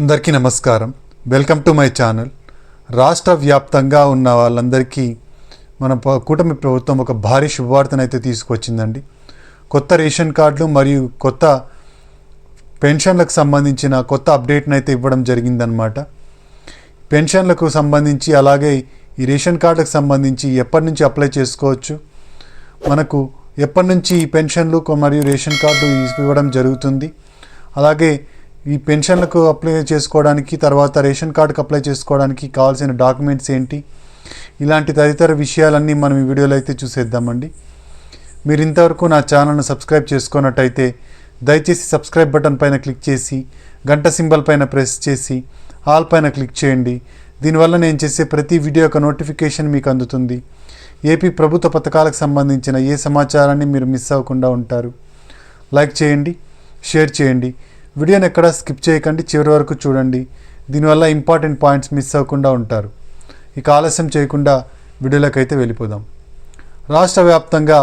అందరికీ నమస్కారం. Welcome to my channel రాష్ట్ర వ్యాప్తంగా ఉన్న వాళ్ళందరికీ మన కూటమి ప్రభుత్వం ఒక భారీ శుభవార్తనైతే తీసుకొచ్చిందండి. కొత్త రేషన్ కార్డులు మరియు కొత్త పెన్షన్లకు సంబంధించిన కొత్త అప్డేట్ను అయితే ఇవ్వడం జరిగిందనమాట పెన్షన్లకు సంబంధించి అలాగే ఈ రేషన్ కార్డులకు సంబంధించి ఎప్పటి నుంచి అప్లై చేసుకోవచ్చు? మనకు ఎప్పటి నుంచి ఈ పెన్షన్లు మరియు రేషన్ కార్డు ఇవ్వడం జరుగుతుంది? అలాగే ఈ పెన్షన్లకు అప్లై చేసుకోవడానికి తర్వాత రేషన్ కార్డుకి అప్లై చేసుకోవడానికి కావాల్సిన డాక్యుమెంట్స్ ఏంటి? ఇలాంటి తదితర విషయాలన్నీ మనం ఈ వీడియోలో అయితే చూసేద్దామండి. మీరు ఇంతవరకు నా ఛానల్ను సబ్స్క్రైబ్ చేసుకున్నట్టయితే దయచేసి సబ్స్క్రైబ్ బటన్ పైన క్లిక్ చేసి గంట సింబల్ పైన ప్రెస్ చేసి ఆల్ పైన క్లిక్ చేయండి. దీనివల్ల నేను చేసే ప్రతి వీడియో యొక్క నోటిఫికేషన్ మీకు అందుతుంది. ఏపీ ప్రభుత్వ పథకాలకు సంబంధించిన ఏ సమాచారాన్ని మీరు మిస్ అవ్వకుండా ఉంటారు? లైక్ చేయండి షేర్ చేయండి. వీడియోని ఎక్కడ స్కిప్ చేయకండి చివరి వరకు చూడండి. దీనివల్ల ఇంపార్టెంట్ పాయింట్స్ మిస్ అవ్వకుండా ఉంటారు. ఇక ఆలస్యం చేయకుండా వీడియోలోకి వెళ్ళిపోదాం. రాష్ట్ర వ్యాప్తంగా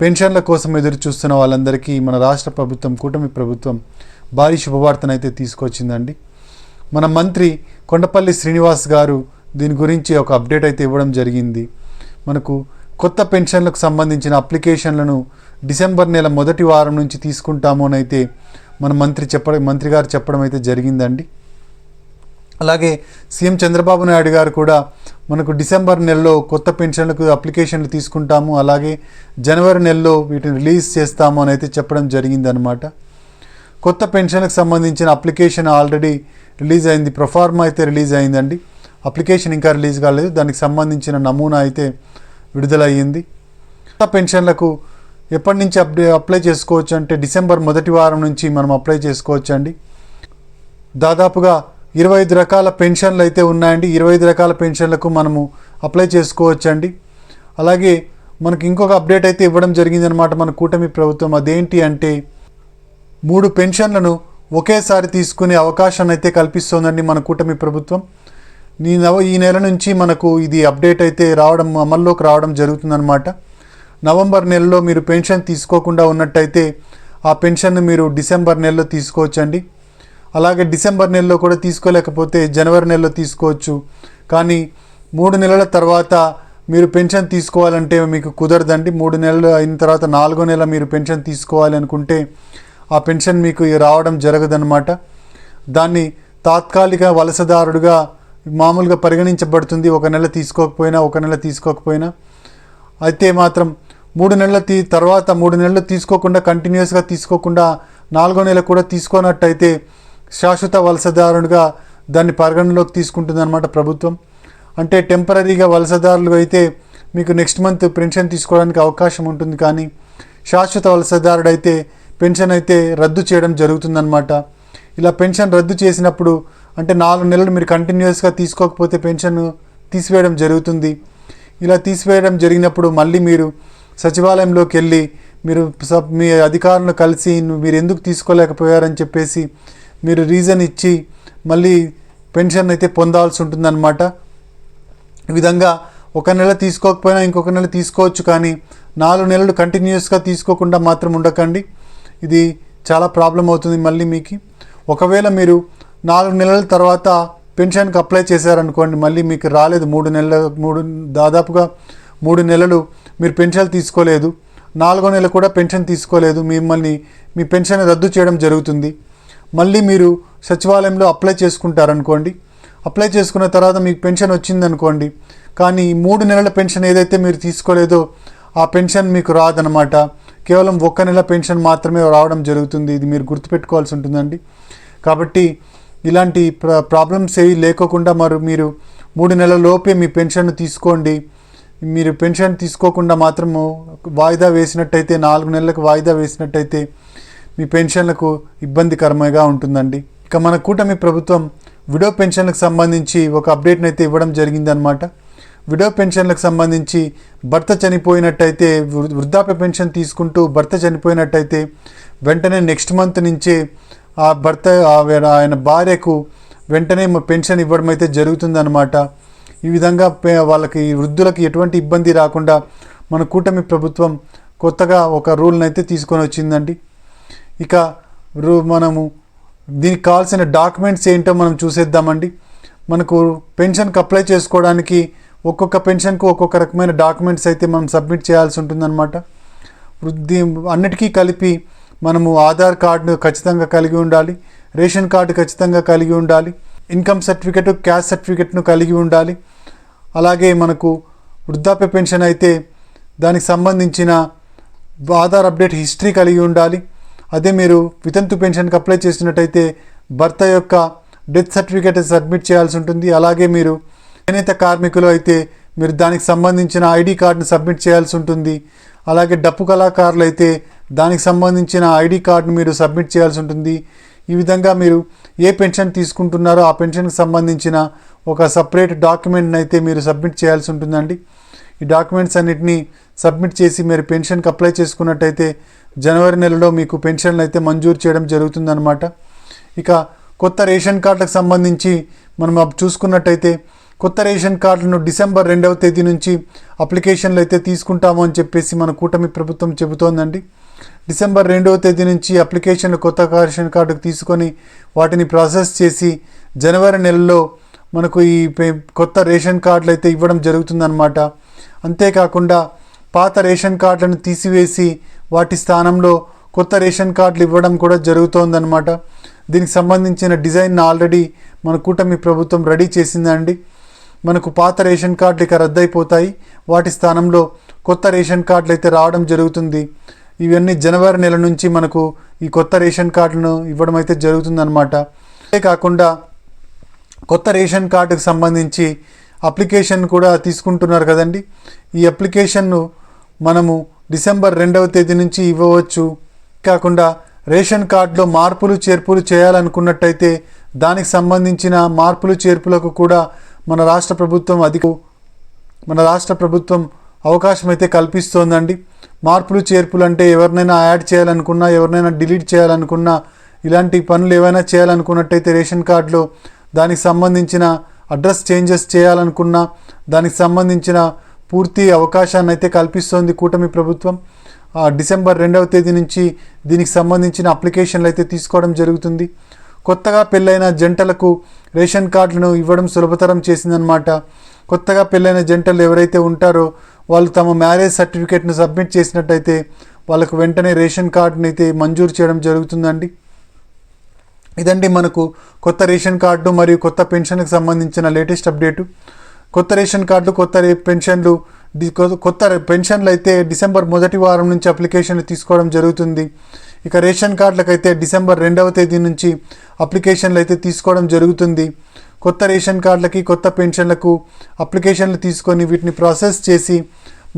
పెన్షన్ల కోసం ఎదురు చూస్తున్న వాళ్ళందరికీ మన రాష్ట్ర ప్రభుత్వం కూటమి ప్రభుత్వం భారీ శుభవార్తనైతే తీసుకొచ్చిందండి. మన మంత్రి కొండపల్లి శ్రీనివాస్ గారు దీని గురించి ఒక అప్డేట్ అయితే ఇవ్వడం జరిగింది. మనకు కొత్త పెన్షన్లకు సంబంధించిన అప్లికేషన్లను డిసెంబర్ నెల మొదటి వారం నుంచి తీసుకుంటామోనైతే అయితే మన మంత్రి చెప్పడం మంత్రి గారు చెప్పడం అయితే జరిగిందండి. అలాగే సీఎం చంద్రబాబు నాయుడు గారు కూడా మనకు డిసెంబర్ నెలలో కొత్త పెన్షన్లకు అప్లికేషన్లు తీసుకుంటాము అలాగే జనవరి నెలలో వీటిని రిలీజ్ చేస్తాము అని అయితే చెప్పడం జరిగిందనమాట కొత్త పెన్షన్లకు సంబంధించిన అప్లికేషన్ ఆల్రెడీ రిలీజ్ అయింది ప్రొఫార్మా అయితే రిలీజ్ అయిందండి. అప్లికేషన్ ఇంకా రిలీజ్ కాలేదు దానికి సంబంధించిన నమూనా అయితే విడుదలయ్యింది. కొత్త పెన్షన్లకు ఎప్పటి నుంచి అప్ అప్లై చేసుకోవచ్చు అంటే డిసెంబర్ మొదటి వారం నుంచి మనం అప్లై చేసుకోవచ్చు అండి దాదాపుగా ఇరవై ఐదు రకాల పెన్షన్లు అయితే ఉన్నాయండి. ఇరవై ఐదు రకాల పెన్షన్లకు మనము అప్లై చేసుకోవచ్చండి. అలాగే మనకి ఇంకొక అప్డేట్ అయితే ఇవ్వడం జరిగిందనమాట మన కూటమి ప్రభుత్వం. అదేంటి అంటే మూడు పెన్షన్లను ఒకేసారి తీసుకునే అవకాశాన్ని అయితే కల్పిస్తోందండి మన కూటమి ప్రభుత్వం. ఈ నవ ఈ నెల నుంచి మనకు ఇది అప్డేట్ అయితే రావడం అమల్లోకి రావడం జరుగుతుందన్నమాట. నవంబర్ నెలలో మీరు పెన్షన్ తీసుకోకుండా ఉన్నట్టయితే ఆ పెన్షన్ను మీరు డిసెంబర్ నెలలో తీసుకోవచ్చండి. అలాగే డిసెంబర్ నెలలో కూడా తీసుకోలేకపోతే జనవరి నెలలో తీసుకోవచ్చు. కానీ మూడు నెలల తర్వాత మీరు పెన్షన్ తీసుకోవాలంటే మీకు కుదరదండి. మూడు నెలలు అయిన తర్వాత నాలుగో నెల మీరు పెన్షన్ తీసుకోవాలి అనుకుంటే ఆ పెన్షన్ మీకు రావడం జరగదన్నమాట. దాన్ని తాత్కాలిక వలసదారుడుగా మామూలుగా పరిగణించబడుతుంది. ఒక నెల తీసుకోకపోయినా ఒక నెల తీసుకోకపోయినా. అయితే మాత్రం మూడు నెలల తీ తర్వాత మూడు నెలలు తీసుకోకుండా కంటిన్యూస్గా తీసుకోకుండా నాలుగో నెల కూడా తీసుకోనట్టయితే శాశ్వత వలసదారునిగా దాన్ని పరిగణలోకి తీసుకుంటుందన్నమాట ప్రభుత్వం. అంటే టెంపరీగా వలసదారులు అయితే మీకు నెక్స్ట్ మంత్ పెన్షన్ తీసుకోవడానికి అవకాశం ఉంటుంది కానీ శాశ్వత వలసదారుడు అయితే పెన్షన్ అయితే రద్దు చేయడం జరుగుతుందన్నమాట. ఇలా పెన్షన్ రద్దు చేసినప్పుడు అంటే నాలుగు నెలలు మీరు కంటిన్యూస్గా తీసుకోకపోతే పెన్షన్ తీసివేయడం జరుగుతుంది. ఇలా తీసివేయడం జరిగినప్పుడు మళ్ళీ మీరు సచివాలయంలోకి వెళ్ళి మీరు సబ్ మీ అధికారులను కలిసి "నువ్వు మీరు ఎందుకు తీసుకోలేకపోయారని చెప్పేసి మీరు రీజన్ ఇచ్చి మళ్ళీ పెన్షన్ అయితే పొందాల్సి ఉంటుందన్నమాట. ఈ విధంగా ఒక నెల తీసుకోకపోయినా ఇంకొక నెల తీసుకోవచ్చు కానీ నాలుగు నెలలు కంటిన్యూస్గా తీసుకోకుండా మాత్రం ఉండకండి. ఇది చాలా ప్రాబ్లం అవుతుంది మళ్ళీ మీకు. ఒకవేళ మీరు నాలుగు నెలల తర్వాత పెన్షన్కి అప్లై చేశారనుకోండి మళ్ళీ మీకు రాలేదు మూడు నెలల మూడు దాదాపుగా మూడు నెలలు మీరు పెన్షన్ తీసుకోలేదు. నాలుగో నెల కూడా పెన్షన్ తీసుకోలేదు. మిమ్మల్ని మీ పెన్షన్ రద్దు చేయడం జరుగుతుంది. మళ్ళీ మీరు సచివాలయంలో అప్లై చేసుకుంటారనుకోండి. అప్లై చేసుకున్న తర్వాత మీకు పెన్షన్ వచ్చిందనుకోండి. కానీ మూడు నెలల పెన్షన్ ఏదైతే మీరు తీసుకోలేదో ఆ పెన్షన్ మీకు రాదనమాట. కేవలం ఒక్క నెల పెన్షన్ మాత్రమే రావడం జరుగుతుంది. ఇది మీరు గుర్తుపెట్టుకోవాల్సి ఉంటుందండి. కాబట్టి ఇలాంటి ప్రా ప్రాబ్లమ్స్ ఏవి లేకోకుండా మరి మీరు మూడు నెలల లోపే మీ పెన్షన్ తీసుకోండి. మీరు పెన్షన్ తీసుకోకుండా మాత్రము వాయిదా వేసినట్టయితే నాలుగు నెలలకు వాయిదా వేసినట్టయితే మీ పెన్షన్లకు ఇబ్బందికరంగా ఉంటుందండి. ఇక మన కూటమి ప్రభుత్వం విడో పెన్షన్లకు సంబంధించి ఒక అప్డేట్ని అయితే ఇవ్వడం జరిగిందనమాట విడో పెన్షన్లకు సంబంధించి భర్త చనిపోయినట్టయితే వృ- వృద్ధాప్య పెన్షన్ తీసుకుంటూ భర్త చనిపోయినట్టయితే వెంటనే నెక్స్ట్ మంత్ నుంచే ఆ భర్త ఆయన భార్యకు వెంటనే పెన్షన్ ఇవ్వడం అయితే జరుగుతుందన్నమాట. ఈ విధంగా పే- వాళ్ళకి వృద్ధులకి ఎటువంటి ఇబ్బంది రాకుండా మన కూటమి ప్రభుత్వం కొత్తగా ఒక రూల్ని అయితే తీసుకొని వచ్చిందండి. ఇక రూ మనము దీనికి కావాల్సిన డాక్యుమెంట్స్ ఏంటో మనం చూసేద్దామండి. మనకు పెన్షన్కి అప్లై చేసుకోవడానికి ఒక్కొక్క పెన్షన్కు ఒక్కొక్క రకమైన డాక్యుమెంట్స్ అయితే మనం సబ్మిట్ చేయాల్సి ఉంటుందన్నమాట. వృద్ధి అన్నిటికీ కలిపి మనము ఆధార్ కార్డును ఖచ్చితంగా కలిగి ఉండాలి రేషన్ కార్డు ఖచ్చితంగా కలిగి ఉండాలి ఇన్కమ్ సర్టిఫికెట్ క్యాస్ట్ సర్టిఫికెట్ను కలిగి ఉండాలి అలాగే మనకు వృద్ధాప్య పెన్షన్ అయితే దానికి సంబంధించిన ఆధార్ అప్డేట్ హిస్టరీ కలిగి ఉండాలి. అదే మీరు వితంతు పెన్షన్కి అప్లై చేసినట్టయితే భర్త యొక్క డెత్ సర్టిఫికేట్ సబ్మిట్ చేయాల్సి ఉంటుంది. అలాగే మీరు చేనేత కార్మికులు అయితే మీరు దానికి సంబంధించిన ఐడి కార్డును సబ్మిట్ చేయాల్సి ఉంటుంది. అలాగే డప్పు కళాకారులు అయితే దానికి సంబంధించిన ఐడి కార్డును మీరు సబ్మిట్ చేయాల్సి ఉంటుంది. ఈ విధంగా మీరు ఏ పెన్షన్ తీసుకుంటున్నారో ఆ పెన్షన్కి సంబంధించిన ఒక సపరేట్ డాక్యుమెంట్ని అయితే మీరు సబ్మిట్ చేయాల్సి ఉంటుందండి. ఈ డాక్యుమెంట్స్ అన్నిటినీ సబ్మిట్ చేసి మీరు పెన్షన్కి అప్లై చేసుకున్నట్టయితే జనవరి నెలలో మీకు పెన్షన్లు అయితే మంజూరు చేయడం జరుగుతుందన్నమాట. ఇక కొత్త రేషన్ కార్డులకు సంబంధించి మనం చూసుకున్నట్టయితే కొత్త రేషన్ కార్డులను డిసెంబర్ రెండవ తేదీ నుంచి అప్లికేషన్లు అయితే తీసుకుంటాము అని చెప్పేసి మన కూటమి ప్రభుత్వం చెబుతోందండి. డిసెంబర్ రెండవ తేదీ నుంచి అప్లికేషన్లు కొత్త రేషన్ కార్డుకు తీసుకొని వాటిని ప్రాసెస్ చేసి జనవరి నెలలో మనకు ఈ పే- కొత్త రేషన్ కార్డులు అయితే ఇవ్వడం జరుగుతుందన్నమాట. అంతేకాకుండా పాత రేషన్ కార్డులను తీసివేసి వాటి స్థానంలో కొత్త రేషన్ కార్డులు ఇవ్వడం కూడా జరుగుతోందన్నమాట. దీనికి సంబంధించిన డిజైన్ ఆల్రెడీ మన కూటమి ప్రభుత్వం రెడీ చేసిందండి. మనకు పాత రేషన్ కార్డులు ఇక రద్దయిపోతాయి. వాటి స్థానంలో కొత్త రేషన్ కార్డులు అయితే రావడం జరుగుతుంది. ఇవన్నీ జనవరి నెల నుంచి మనకు ఈ కొత్త రేషన్ కార్డులను ఇవ్వడం అయితే జరుగుతుందన్నమాట. అంతేకాకుండా కొత్త రేషన్ కార్డుకు సంబంధించి అప్లికేషన్ కూడా తీసుకుంటున్నారు కదండి. ఈ అప్లికేషన్ను మనము డిసెంబర్ రెండవ తేదీ నుంచి ఇవ్వవచ్చు. కాకుండా రేషన్ కార్డులో మార్పులు చేర్పులు చేయాలనుకున్నట్టయితే దానికి సంబంధించిన మార్పులు చేర్పులకు కూడా మన రాష్ట్ర ప్రభుత్వం అధిక మన రాష్ట్ర ప్రభుత్వం అవకాశం అయితే కల్పిస్తోందండి. మార్పులు చేర్పులు అంటే ఎవరినైనా యాడ్ చేయాలనుకున్నా ఎవరినైనా డిలీట్ చేయాలనుకున్నా ఇలాంటి పనులు ఏవైనా చేయాలనుకున్నట్టయితే రేషన్ కార్డులో దానికి సంబంధించిన అడ్రస్ చేంజెస్ చేయాలనుకున్నా దానికి సంబంధించిన పూర్తి అవకాశాన్ని అయితే కల్పిస్తోంది కూటమి ప్రభుత్వం. డిసెంబర్ రెండవ తేదీ నుంచి దీనికి సంబంధించిన అప్లికేషన్లు అయితే తీసుకోవడం జరుగుతుంది. కొత్తగా పెళ్ళైన జంటలకు రేషన్ కార్డులను ఇవ్వడం సులభతరం చేసిందనమాట కొత్తగా పెళ్ళైన జంటలు ఎవరైతే ఉంటారో వాళ్ళు తమ మ్యారేజ్ సర్టిఫికేట్ను సబ్మిట్ చేసినట్టయితే వాళ్ళకు వెంటనే రేషన్ కార్డుని అయితే మంజూరు చేయడం జరుగుతుందండి. ఇదండి మనకు కొత్త రేషన్ కార్డు మరియు కొత్త పెన్షన్కి సంబంధించిన లేటెస్ట్ అప్డేటు. కొత్త రేషన్ కార్డులు కొత్త పెన్షన్లు కొత్త పెన్షన్లు అయితే డిసెంబర్ మొదటి వారం నుంచి అప్లికేషన్లు తీసుకోవడం జరుగుతుంది. ఇక రేషన్ కార్డులకు అయితే డిసెంబర్ రెండవ తేదీ నుంచి అప్లికేషన్లు అయితే తీసుకోవడం జరుగుతుంది. కొత్త రేషన్ కార్డులకి కొత్త పెన్షన్లకు అప్లికేషన్లు తీసుకొని వీటిని ప్రాసెస్ చేసి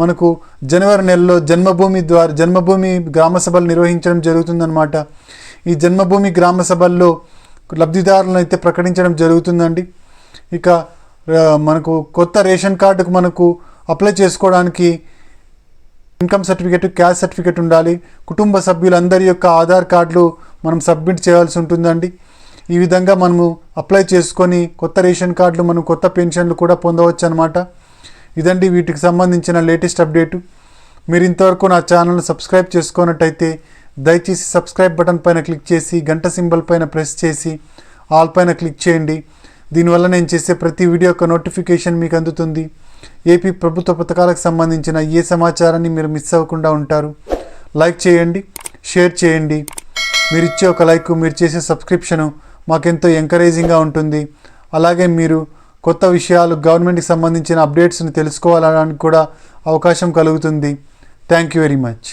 మనకు జనవరి నెలలో జన్మభూమి ద్వారా జన్మభూమి గ్రామ సభలు నిర్వహించడం జరుగుతుందన్నమాట. ఈ జన్మభూమి గ్రామ సభల్లో లబ్ధిదారులను అయితే ప్రకటించడం జరుగుతుందండి. ఇక మనకు కొత్త రేషన్ కార్డుకు మనకు అప్లై చేసుకోవడానికి ఇన్కమ్ సర్టిఫికేట్ క్యాస్ట్ సర్టిఫికేట్ ఉండాలి. కుటుంబ సభ్యులందరి యొక్క ఆధార్ కార్డులు మనం సబ్మిట్ చేయాల్సి ఉంటుందండి. ఈ విధంగా మనము అప్లై చేసుకొని కొత్త రేషన్ కార్డులు మనం కొత్త పెన్షన్లు కూడా పొందవచ్చు అనమాట ఇదండి వీటికి సంబంధించిన లేటెస్ట్ అప్డేటు. మీరు ఇంతవరకు నా ఛానల్ని సబ్స్క్రైబ్ చేసుకున్నట్టయితే దయచేసి సబ్స్క్రైబ్ బటన్ పైన క్లిక్ చేసి గంట సింబల్ పైన ప్రెస్ చేసి ఆల్ పైన క్లిక్ చేయండి. దీనివల్ల నేను చేసే ప్రతి వీడియో యొక్క నోటిఫికేషన్ మీకు అందుతుంది. ఏపీ ప్రభుత్వ పథకాలకు సంబంధించిన ఏ సమాచారాన్ని మీరు మిస్ అవ్వకుండా ఉంటారు. లైక్ చేయండి షేర్ చేయండి. మీరు ఇచ్చే ఒక లైక్ మీరు చేసే సబ్స్క్రిప్షను మాకెంతో ఎంకరేజింగ్గా ఉంటుంది. అలాగే మీరు కొత్త విషయాలు గవర్నమెంట్కి సంబంధించిన అప్డేట్స్ని తెలుసుకోవాలడానికి కూడా అవకాశం కలుగుతుంది. Thank you very much